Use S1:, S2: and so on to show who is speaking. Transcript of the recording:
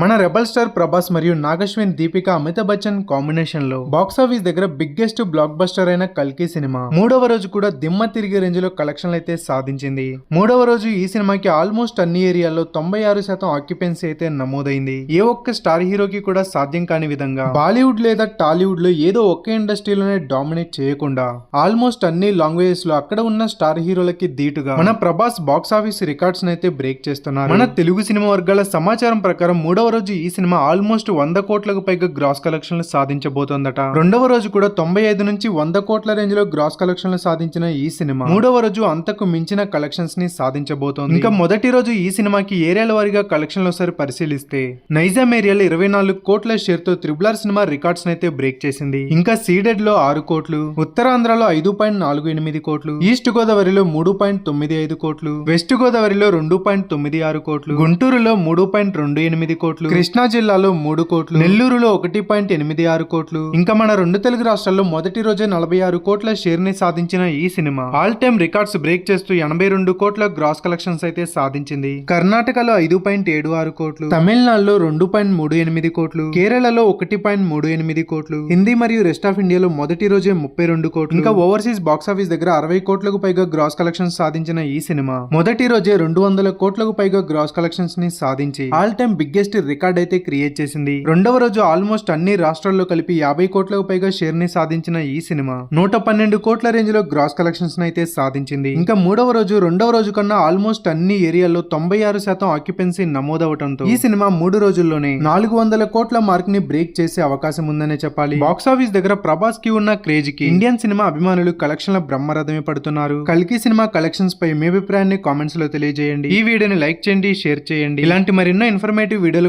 S1: మన rebel star Prabhas మరియు నాగశ్విన్ దీపిక అమితాబ్ బచ్చన్ కాంబినేషన్లో బాక్స్ ఆఫీస్ దగ్గర బిగ్గెస్ట్ బ్లాక్ బస్టర్ అయిన కల్కి సినిమా. మూడవ రోజు కూడా దిమ్మ తిరిగే రేంజ్లో కలెక్షన్లు అయితే సాధించింది. మూడవ రోజు ఈ సినిమాకి ఆల్మోస్ట్ అన్ని ఏరియాల్లో తొంభై ఆరు శాతం ఆక్యుపెన్సీ అయితే నమోదైంది. ఏ ఒక్క స్టార్ హీరోకి కూడా సాధ్యం కాని విధంగా బాలీవుడ్ లేదా టాలీవుడ్లో ఏదో ఒకే ఇండస్ట్రీలోనే డామినేట్ చేయకుండా ఆల్మోస్ట్ అన్ని లాంగ్వేజెస్లో అక్కడ ఉన్న స్టార్ హీరోలకి ధీటుగా మన ప్రభాస్ బాక్స్ ఆఫీస్ రికార్డ్స్ అయితే బ్రేక్ చేస్తున్నారు. మన తెలుగు సినిమా వర్గాల సమాచారం ప్రకారం రెండవ రోజు ఈ సినిమా ఆల్మోస్ట్ వంద కోట్లకు పైగా గ్రాస్ కలెక్షన్లు సాధించబోతోందట. రెండవ రోజు కూడా తొంభై ఐదు నుంచి వంద కోట్ల రేంజ్లో గ్రాస్ కలెక్షన్లు సాధించిన ఈ సినిమా. మూడవ రోజు అంతకు మించిన కలెక్షన్స్ని సాధించబోతోంది. ఇంకా మొదటి రోజు ఈ సినిమాకి ఏరియాల వారీగా కలెక్షన్లు ఒకసారి పరిశీలిస్తే నైజాం ఏరియాలో ఇరవై నాలుగు కోట్ల షేర్తో త్రిబులర్ సినిమా రికార్డ్స్ అయితే బ్రేక్ చేసింది. ఇంకా సీడెడ్లో ఆరు కోట్లు ఉత్తరాంధ్రలో ఐదు పాయింట్ నాలుగు ఎనిమిది కోట్లు ఈస్ట్ గోదావరిలో మూడు పాయింట్ తొమ్మిది ఐదు కోట్లు వెస్ట్ గోదావరిలో రెండు పాయింట్ తొమ్మిది ఆరు కోట్లు గుంటూరులో మూడు పాయింట్ రెండు ఎనిమిది కోట్లు కృష్ణా జిల్లాలో మూడు కోట్లు. నెల్లూరులో ఒకటి పాయింట్ ఎనిమిది ఆరు కోట్లు. ఇంకా మన రెండు తెలుగు రాష్ట్రాల్లో మొదటి రోజే నలభై ఆరు కోట్ల షేర్ని సాధించిన ఈ సినిమా. ఆల్ టైమ్ రికార్డ్స్ బ్రేక్ చేస్తూ ఎనభై రెండు కోట్ల గ్రాస్ కలెక్షన్స్ అయితే సాధించింది. కర్ణాటకలో ఐదు పాయింట్ ఏడు ఆరు కోట్లు. తమిళనాడులో రెండు పాయింట్ మూడు ఎనిమిది కోట్లు. కేరళలో ఒకటి పాయింట్ మూడు ఎనిమిది కోట్లు. హిందీ మరియు రెస్ట్ ఆఫ్ ఇండియాలో మొదటి రోజే ముప్పై రెండు కోట్లు. ఇంకా ఓవర్సీస్ బాక్స్ ఆఫీస్ దగ్గర అరవై కోట్లకు పైగా గ్రాస్ కలెక్షన్స్ సాధించిన ఈ సినిమా. మొదటి రోజే రెండు వందల కోట్లకు పైగా గ్రాస్ కలెక్షన్స్ని సాధించి ఆల్ టైమ్ బిగ్గెస్ట్ రికార్డ్ అయితే క్రియేట్ చేసింది. రెండవ రోజు ఆల్మోస్ట్ అన్ని రాష్ట్రాల్లో కలిపి యాభై కోట్లకు పైగా షేర్ని సాధించిన ఈ సినిమా. నూట పన్నెండు కోట్ల రేంజ్లో గ్రాస్ కలెక్షన్స్ అయితే సాధించింది. ఇంకా మూడవ రోజు రెండవ రోజు కన్నా ఆల్మోస్ట్ అన్ని ఏరియాల్లో తొంభై ఆరు శాతం ఆక్యుపెన్సీ నమోదవటంతో ఈ సినిమా మూడు రోజుల్లోనే నాలుగు వందల కోట్ల మార్క్ని బ్రేక్ చేసే అవకాశం ఉందనే చెప్పాలి. బాక్స్ ఆఫీస్ దగ్గర ప్రభాస్కి ఉన్న క్రేజ్కి ఇండియన్ సినిమా అభిమానులు కలెక్షన్ల బ్రహ్మరథమే పడుతున్నారు. కల్కి సినిమా కలెక్షన్స్ పై మీ అభిప్రాయాన్ని కామెంట్స్లో తెలియజేయండి. ఈ వీడియోని లైక్ చేయండి షేర్ చేయండి. ఇలాంటి మరెన్నో ఇన్ఫర్మేటివ్ వీడియోల